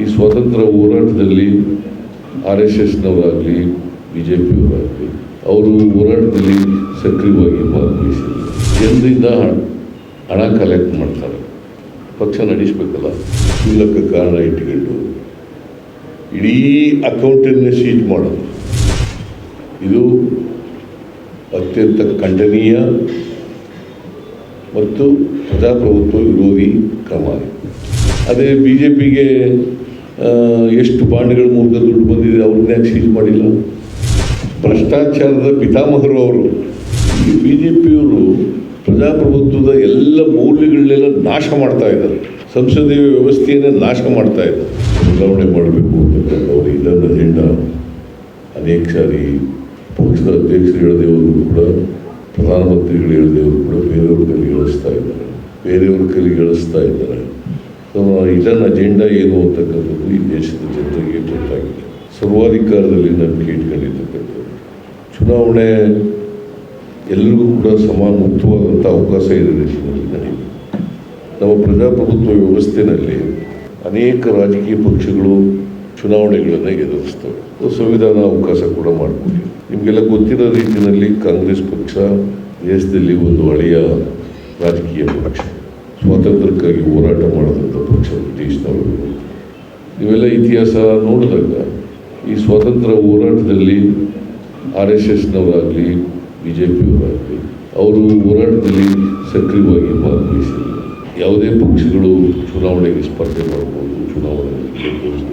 ಈ ಸ್ವತಂತ್ರ ಹೋರಾಟದಲ್ಲಿ ಆರ್ ಎಸ್ ಎಸ್ನವರಾಗಲಿ, ಬಿ ಜೆ ಪಿಯವರಾಗಲಿ, ಅವರು ಹೋರಾಟದಲ್ಲಿ ಸಕ್ರಿಯವಾಗಿ ಭಾಗವಹಿಸಿದರು. ಜನರಿಂದ ಹಣ ಕಲೆಕ್ಟ್ ಮಾಡ್ತಾರೆ. ಪಕ್ಷ ನಡೆಸಬೇಕಲ್ಲ ಕ್ಷುಲ್ಲಕ ಕಾರಣ ಇಟ್ಕೊಂಡು ಇಡೀ ಅಕೌಂಟನ್ನೇ ಸೀಟ್ ಮಾಡೋದು. ಇದು ಅತ್ಯಂತ ಖಂಡನೀಯ ಮತ್ತು ಪ್ರಜಾಪ್ರಭುತ್ವ ವಿರೋಧಿ ಕ್ರಮ. ಅದೇ ಬಿ ಜೆ ಪಿಗೆ ಎಷ್ಟು ಬಾಂಡ್ಗಳ ಮೂಲಕ ದುಡ್ಡು ಬಂದಿದೆ ಅವ್ರನ್ನ ಸೀಜ್ ಮಾಡಿಲ್ಲ? ಭ್ರಷ್ಟಾಚಾರದ ಪಿತಾಮಹರು ಅವರು. ಈ ಬಿ ಜೆ ಪಿಯವರು ಪ್ರಜಾಪ್ರಭುತ್ವದ ಎಲ್ಲ ಮೌಲ್ಯಗಳನ್ನೆಲ್ಲ ನಾಶ ಮಾಡ್ತಾ ಇದ್ದಾರೆ. ಸಂಸದೀಯ ವ್ಯವಸ್ಥೆಯನ್ನೇ ನಾಶ ಮಾಡ್ತಾ ಇದ್ದಾರೆ. ಬದಲಾವಣೆ ಮಾಡಬೇಕು ಅಂತಕ್ಕಂಥವ್ರು ಇದನ್ನ ಅಜೆಂಡಾ. ಅನೇಕ ಸಾರಿ ಪಕ್ಷದ ಅಧ್ಯಕ್ಷರು ಹೇಳದೇವರು ಕೂಡ, ಪ್ರಧಾನಮಂತ್ರಿಗಳು ಹೇಳದೇವರು ಕೂಡ ಬೇರೆಯವ್ರ ಕೈಲಿ ಗಳಿಸ್ತಾ ಇದ್ದಾರೆ. ಬೇರೆಯವ್ರ ಕೈಲಿ ಗಳಿಸ್ತಾ ಇದ್ದಾರೆ. ಇದನ್ನ ಅಜೆಂಡಾ ಏನು ಅಂತಕ್ಕಂಥದ್ದು ಈ ದೇಶದ ಜನರಿಗೆ ಗೊತ್ತಾಗಿದೆ. ಸರ್ವಾಧಿಕಾರದಲ್ಲಿ ನಂಬಿಕೆ ಇಟ್ಕೊಂಡಿರ್ತಕ್ಕಂಥದ್ದು ಚುನಾವಣೆ ಎಲ್ಲರಿಗೂ ಕೂಡ ಸಮಾನ ಮುಕ್ತವಾದಂಥ ಅವಕಾಶ ಇದೆ ದೇಶದಲ್ಲಿ ನಡೆಯುತ್ತೆ ನಮ್ಮ ಪ್ರಜಾಪ್ರಭುತ್ವ ವ್ಯವಸ್ಥೆಯಲ್ಲಿ ಅನೇಕ ರಾಜಕೀಯ ಪಕ್ಷಗಳು ಚುನಾವಣೆಗಳನ್ನು ಎದುರಿಸ್ತವೆ. ಸಂವಿಧಾನ ಅವಕಾಶ ಕೂಡ ಮಾಡಿಕೊಡಿ. ನಿಮಗೆಲ್ಲ ಗೊತ್ತಿರೋ ರೀತಿಯಲ್ಲಿ ಕಾಂಗ್ರೆಸ್ ಪಕ್ಷ ದೇಶದಲ್ಲಿ ಒಂದು ಹಳೆಯ ರಾಜಕೀಯ ಪಕ್ಷ. ಸ್ವಾತಂತ್ರ್ಯಕ್ಕಾಗಿ ಹೋರಾಟ ಮಾಡಿದಂಥ ಪಕ್ಷ ಬ್ರಿಟಿಷ್ನವರು ಇವೆಲ್ಲ ಇತಿಹಾಸ ನೋಡಿದಾಗ ಈ ಸ್ವಾತಂತ್ರ್ಯ ಹೋರಾಟದಲ್ಲಿ ಆರ್ ಎಸ್ ಎಸ್ನವರಾಗಲಿ, ಬಿ ಜೆ ಪಿಯವರಾಗಲಿ, ಅವರು ಹೋರಾಟದಲ್ಲಿ ಸಕ್ರಿಯವಾಗಿ ಭಾಗವಹಿಸಿಲ್ಲ ಯಾವುದೇ ಪಕ್ಷಗಳು ಚುನಾವಣೆಗೆ ಸ್ಪರ್ಧೆ ಮಾಡ್ಬೋದು, ಚುನಾವಣೆಗೆ ಗೆಲ್ಬೋದು.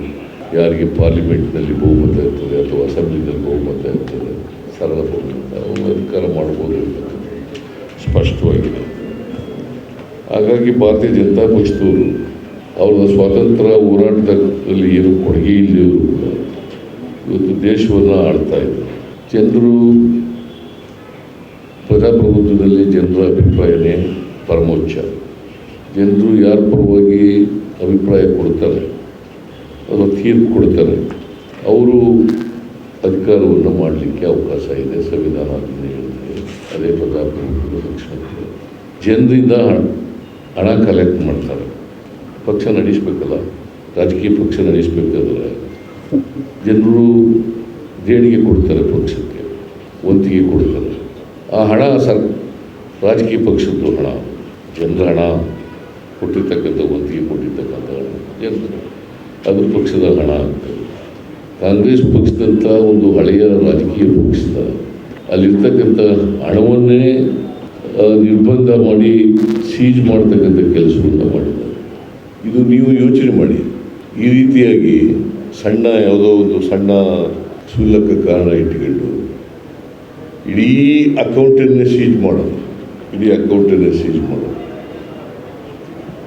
ಯಾರಿಗೆ ಪಾರ್ಲಿಮೆಂಟ್ನಲ್ಲಿ ಬಹುಮತ ಇರ್ತದೆ ಅಥವಾ ಅಸೆಂಬ್ಲಿನಲ್ಲಿ ಬಹುಮತ ಇರ್ತದೆ ಸರಳ ಬಹುಮತ ಅವರು ಅಧಿಕಾರ ಮಾಡ್ಬೋದು ಸ್ಪಷ್ಟವಾಗಿದೆ. ಹಾಗಾಗಿ ಭಾರತೀಯ ಜನತಾ ಪಕ್ಷದವರು ಅವರ ಸ್ವಾತಂತ್ರ್ಯ ಹೋರಾಟದಲ್ಲಿ ಏನು ಕೊಡುಗೆ ಇಲ್ಲದವರು ಇವತ್ತು ದೇಶವನ್ನು ಇದ್ದಾರೆ ಜನರು ಪ್ರಜಾಪ್ರಭುತ್ವದಲ್ಲಿ ಜನರ ಅಭಿಪ್ರಾಯನೇ ಪರಮೋಚ್ಚ. ಜನರು ಯಾರ ಪರವಾಗಿ ಅಭಿಪ್ರಾಯ ಕೊಡ್ತಾರೆ ಅಥವಾ ತೀರ್ಪು ಕೊಡ್ತಾರೆ, ಅವರು ಅಧಿಕಾರವನ್ನು ಮಾಡಲಿಕ್ಕೆ ಅವಕಾಶ ಇದೆ, ಸಂವಿಧಾನ ಅದೇ ಪ್ರಜಾಪ್ರಭುತ್ವದ ಲಕ್ಷಣ ಜನರಿಂದ ಹಣ ಕಲೆಕ್ಟ್ ಮಾಡ್ತಾರೆ. ಪಕ್ಷ ನಡೆಸಬೇಕಲ್ಲ, ರಾಜಕೀಯ ಪಕ್ಷ ನಡೆಸಬೇಕಾದ್ರೆ ಜನರು ದೇಣಿಗೆ ಕೊಡ್ತಾರೆ ಪಕ್ಷಕ್ಕೆ ಒಂತಿಗೆ ಕೊಡ್ತಾರೆ. ಆ ಹಣ ಸರ್, ರಾಜಕೀಯ ಪಕ್ಷದ್ದು ಹಣ, ಜನರ ಹಣ, ಕೊಟ್ಟಿರ್ತಕ್ಕಂಥ ವಂತಿಗೆ, ಕೊಟ್ಟಿರ್ತಕ್ಕಂಥ ಹಣ ಜನರು ಅದು ಪಕ್ಷದ ಹಣ ಅಂತ ಕಾಂಗ್ರೆಸ್ ಪಕ್ಷದಂಥ ಒಂದು ಹಳೆಯ ರಾಜಕೀಯ ಪಕ್ಷದ ಅಲ್ಲಿರ್ತಕ್ಕಂಥ ಹಣವನ್ನೇ ನಿರ್ಬಂಧ ಮಾಡಿ ಸೀಜ್ ಮಾಡ್ತಕ್ಕಂಥ ಕೆಲಸವನ್ನು ಮಾಡಿದ್ದಾರೆ. ಇದು ನೀವು ಯೋಚನೆ ಮಾಡಿ. ಈ ರೀತಿಯಾಗಿ ಸಣ್ಣ ಯಾವುದೋ ಒಂದು ಸಣ್ಣ ಕ್ಷುಲ್ಲಕ ಕಾರಣ ಇಟ್ಕೊಂಡು ಇಡೀ ಅಕೌಂಟನ್ನೇ ಸೀಜ್ ಮಾಡೋದು. ಇಡೀ ಅಕೌಂಟನ್ನೇ ಸೀಜ್ ಮಾಡೋದು.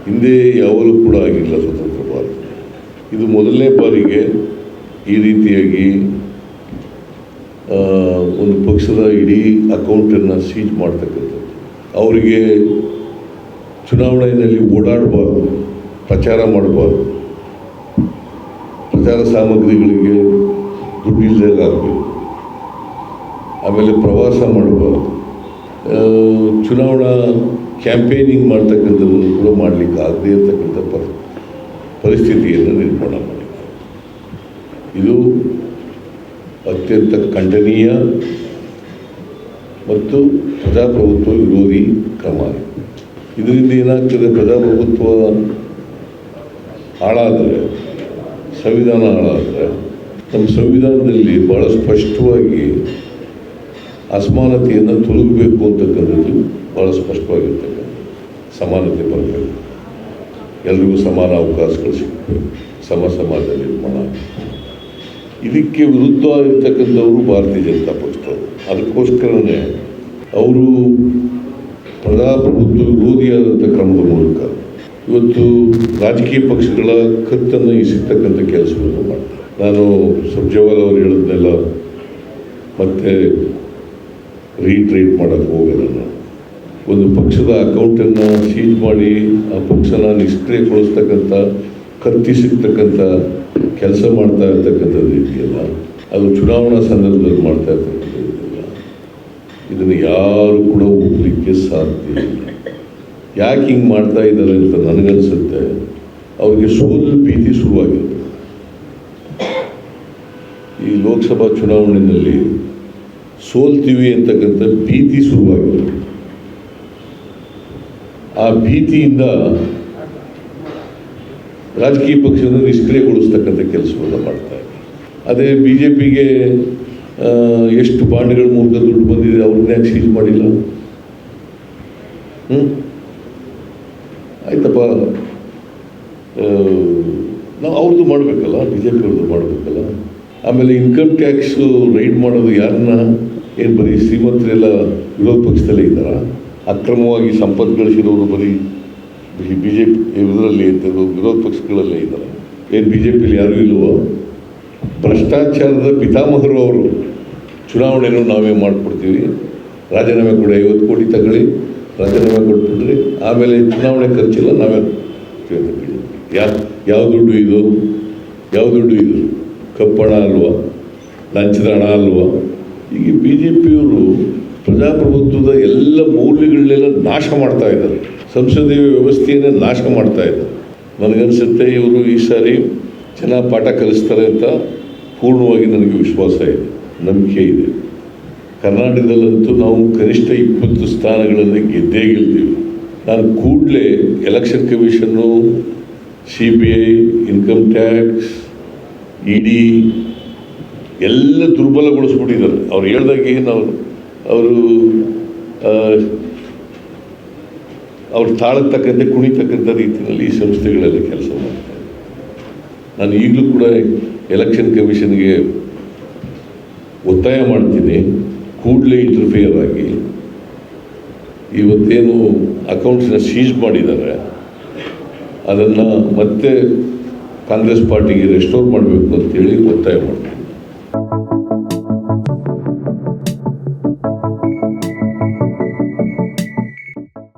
ಹಿಂದೆ ಯಾವಾಗಲೂ ಕೂಡ ಆಗಿಲ್ಲ ಸ್ವತಂತ್ರ ಭಾರತ. ಇದು ಮೊದಲನೇ ಬಾರಿಗೆ ಈ ರೀತಿಯಾಗಿ ಒಂದು ಪಕ್ಷದ ಇಡೀ ಅಕೌಂಟನ್ನು ಸೀಜ್ ಮಾಡ್ತಕ್ಕಂಥದ್ದು. ಅವರಿಗೆ ಚುನಾವಣೆಯಲ್ಲಿ ಓಡಾಡಬಾರ್ದು, ಪ್ರಚಾರ ಮಾಡಬಾರ್ದು. ಪ್ರಚಾರ ಸಾಮಗ್ರಿಗಳಿಗೆ ದುಡ್ಡು ಆಗಬೇಕು ಆಮೇಲೆ ಪ್ರವಾಸ ಮಾಡಬಾರ್ದು. ಚುನಾವಣಾ ಕ್ಯಾಂಪೇನಿಂಗ್ ಮಾಡ್ತಕ್ಕಂಥದ್ದನ್ನು ಕೂಡ ಮಾಡಲಿಕ್ಕೆ ಆಗದೇ ಇರತಕ್ಕಂಥ ಪರಿ, ಪರಿಸ್ಥಿತಿಯನ್ನು ನಿರ್ಮಾಣ ಮಾಡಿದ್ದಾರೆ ಇದು ಅತ್ಯಂತ ಖಂಡನೀಯ ಮತ್ತು ಪ್ರಜಾಪ್ರಭುತ್ವ ವಿರೋಧಿ ಕ್ರಮ. ಇದರಿಂದ ಏನಾಗ್ತದೆ? ಪ್ರಜಾಪ್ರಭುತ್ವ ಹಾಳಾದರೆ, ಸಂವಿಧಾನ ಹಾಳಾದರೆ, ನಮ್ಮ ಸಂವಿಧಾನದಲ್ಲಿ ಭಾಳ ಸ್ಪಷ್ಟವಾಗಿ ಅಸಮಾನತೆಯನ್ನು ತೊಲಗಬೇಕು ಅಂತಕ್ಕಂಥದ್ದು ಭಾಳ ಸ್ಪಷ್ಟವಾಗಿರ್ತಕ್ಕಂಥ ಸಮಾನತೆ ಬರಬೇಕು. ಎಲ್ರಿಗೂ ಸಮಾನ ಅವಕಾಶಗಳು ಸಿಗಬೇಕು. ಸಮ ಸಮಾಜ ನಿರ್ಮಾಣ. ಇದಕ್ಕೆ ವಿರುದ್ಧವಾಗಿರ್ತಕ್ಕಂಥವರು ಭಾರತೀಯ ಜನತಾ ಪಕ್ಷದವರು. ಅದಕ್ಕೋಸ್ಕರನೇ ಅವರು ಪ್ರಜಾಪ್ರಭುತ್ವ ವಿರೋಧಿಯಾದಂಥ ಕ್ರಮದ ಮೂಲಕ ಇವತ್ತು ರಾಜಕೀಯ ಪಕ್ಷಗಳ ಕತ್ತನ್ನು ಇಸಿರ್ತಕ್ಕಂಥ ಕೆಲಸವನ್ನು ಮಾಡ್ತಾರೆ. ನಾನು ಸುರ್ಜೇವಾಲ್ ಅವರು ಹೇಳಿದ್ನೆಲ್ಲ ಮತ್ತೆ ರೀಟ್ರೀಟ್ ಮಾಡೋಕ್ಕೆ ಹೋಗಲ್ಲ ನಾನು. ಒಂದು ಪಕ್ಷದ ಅಕೌಂಟನ್ನು ಸೀಜ್ ಮಾಡಿ ಆ ಪಕ್ಷನ ನಿಷ್ಕ್ರಿಯಗೊಳಿಸ್ತಕ್ಕಂಥ, ಕತ್ತಿಸಿರ್ತಕ್ಕಂಥ ಕೆಲಸ ಮಾಡ್ತಾ ಇರ್ತಕ್ಕಂಥದ್ದು ಇದೆಯಲ್ಲ? ಅದು ಚುನಾವಣಾ ಸಂದರ್ಭದಲ್ಲಿ ಮಾಡ್ತಾ ಇರ್ತಕ್ಕಂಥದ್ದು ಇದನ್ನು ಯಾರು ಕೂಡ ಹೋಗ್ಲಿಕ್ಕೆ ಸಾಧ್ಯ ಇಲ್ಲ. ಯಾಕೆ ಹಿಂಗೆ ಮಾಡ್ತಾ ಇದ್ದಾರೆ ಅಂತ ನನಗನ್ಸುತ್ತೆ. ಅವರಿಗೆ ಸೋಲು ಭೀತಿ ಶುರುವಾಗಿದೆ. ಈ ಲೋಕಸಭಾ ಚುನಾವಣೆಯಲ್ಲಿ ಸೋಲ್ತೀವಿ ಅಂತಕ್ಕಂಥ ಭೀತಿ ಶುರುವಾಗಿದೆ. ಆ ಭೀತಿಯಿಂದ ರಾಜಕೀಯ ಪಕ್ಷವನ್ನು ನಿಷ್ಕ್ರಿಯಗೊಳಿಸ್ತಕ್ಕಂಥ ಕೆಲಸವನ್ನು ಮಾಡ್ತಾ ಇದೆ ಅದೇ ಬಿ ಜೆ ಪಿಗೆ ಎಷ್ಟು ಬಾಂಡ್ಗಳ ಮೂಲಕ ದುಡ್ಡು ಬಂದಿದೆ ಅವ್ರನ್ನ ಯಾಕೆ ಸೀಲ್ ಮಾಡಿಲ್ಲ? ಹ್ಞೂ ಆಯ್ತಪ್ಪ. ನಾವು ಅವ್ರದ್ದು ಮಾಡಬೇಕಲ್ಲ ಬಿ ಜೆ ಪಿ ಅವ್ರದ್ದು ಮಾಡಬೇಕಲ್ಲ. ಆಮೇಲೆ ಇನ್ಕಮ್ ಟ್ಯಾಕ್ಸು ರೈಡ್ ಮಾಡೋದು ಯಾರನ್ನ? ಏನು ಬರೀ ಶ್ರೀಮಂತರೆಲ್ಲ ವಿರೋಧ ಪಕ್ಷದಲ್ಲೇ ಇದ್ದಾರಾ? ಅಕ್ರಮವಾಗಿ ಸಂಪತ್ತು ಗಳಿಸಿರೋರು ಬರೀ ಬಿ ಜೆ ಪಿ ಇದರಲ್ಲಿ ವಿರೋಧ ಪಕ್ಷಗಳಲ್ಲೇ ಇದ್ದಾರೆ. ಏನು ಬಿ ಜೆ ಪಿಯಲ್ಲಿ ಯಾರೂ ಇಲ್ಲವೋ ಭ್ರಷ್ಟಾಚಾರದ ಪಿತಾಮಹರು ಅವರು. ಚುನಾವಣೆಯನ್ನು ನಾವೇ ಮಾಡಿಕೊಡ್ತೀವಿ. ರಾಜೀನಾಮೆ ಕೊಡಿ, ಐವತ್ತು ಕೋಟಿ ತಗೊಳ್ಳಿ, ರಾಜೀನಾಮೆ ಕೊಟ್ಬಿಟ್ರಿ ಆಮೇಲೆ ಚುನಾವಣೆ ಖರ್ಚಿಲ್ಲ ನಾವೇ ಯಾವ ಯಾವ ದುಡ್ಡು ಇದು? ಯಾವ ದುಡ್ಡು ಇದು? ಕಪ್ಪಣ ಅಲ್ವಾ? ಲಂಚದ ಹಣ ಅಲ್ವಾ? ಈಗ ಬಿ ಜೆ ಪಿಯವರು ಪ್ರಜಾಪ್ರಭುತ್ವದ ಎಲ್ಲ ಮೌಲ್ಯಗಳನ್ನೆಲ್ಲ ನಾಶ ಮಾಡ್ತಾ ಇದ್ದಾರೆ. ಸಂಸದೀಯ ವ್ಯವಸ್ಥೆಯನ್ನೇ ನಾಶ ಮಾಡ್ತಾ ಇದ್ದಾರೆ. ನನಗನ್ಸುತ್ತೆ ಇವರು ಈ ಸಾರಿ ಚೆನ್ನಾಗಿ ಪಾಠ ಕಲಿಸ್ತಾರೆ ಅಂತ ಪೂರ್ಣವಾಗಿ ನನಗೆ ವಿಶ್ವಾಸ ಇದೆ, ನಂಬಿಕೆ ಇದೆ. ಕರ್ನಾಟಕದಲ್ಲಂತೂ ನಾವು ಕನಿಷ್ಠ ಇಪ್ಪತ್ತು ಸ್ಥಾನಗಳನ್ನು ಗೆದ್ದೇ ಗೆಲ್ತೀವಿ. ನಾನು ಕೂಡಲೇ election commission, C B I, income tax, E D, ಎಲ್ಲ ದುರ್ಬಲಗೊಳಿಸ್ಬಿಟ್ಟಿದ್ದಾರೆ. ಅವ್ರು ಹೇಳ್ದಾಗ ಏನು ಅವರು? ಅವರು ಅವ್ರು ತಾಳತಕ್ಕಂತೆ, ಕುಣಿತಕ್ಕಂಥ ರೀತಿಯಲ್ಲಿ ಈ ಸಂಸ್ಥೆಗಳೆಲ್ಲ ಕೆಲಸ ಮಾಡ್ತಾರೆ ನಾನು ಈಗಲೂ ಕೂಡ ಎಲೆಕ್ಷನ್ ಕಮಿಷನ್ಗೆ ಒತ್ತಾಯ ಮಾಡ್ತೀನಿ. ಕೂಡಲೇ ಇಂಟರ್ಫಿಯರ್ ಆಗಿ. ಇವತ್ತೇನು ಅಕೌಂಟ್ಸ್ನ ಸೀಸ್ ಮಾಡಿದ್ದಾರೆ. ಅದನ್ನು ಮತ್ತೆ ಕಾಂಗ್ರೆಸ್ ಪಾರ್ಟಿಗೆ ರೆಸ್ಟೋರ್ ಮಾಡಬೇಕು ಅಂತೇಳಿ ಒತ್ತಾಯ ಮಾಡ್ತೀನಿ.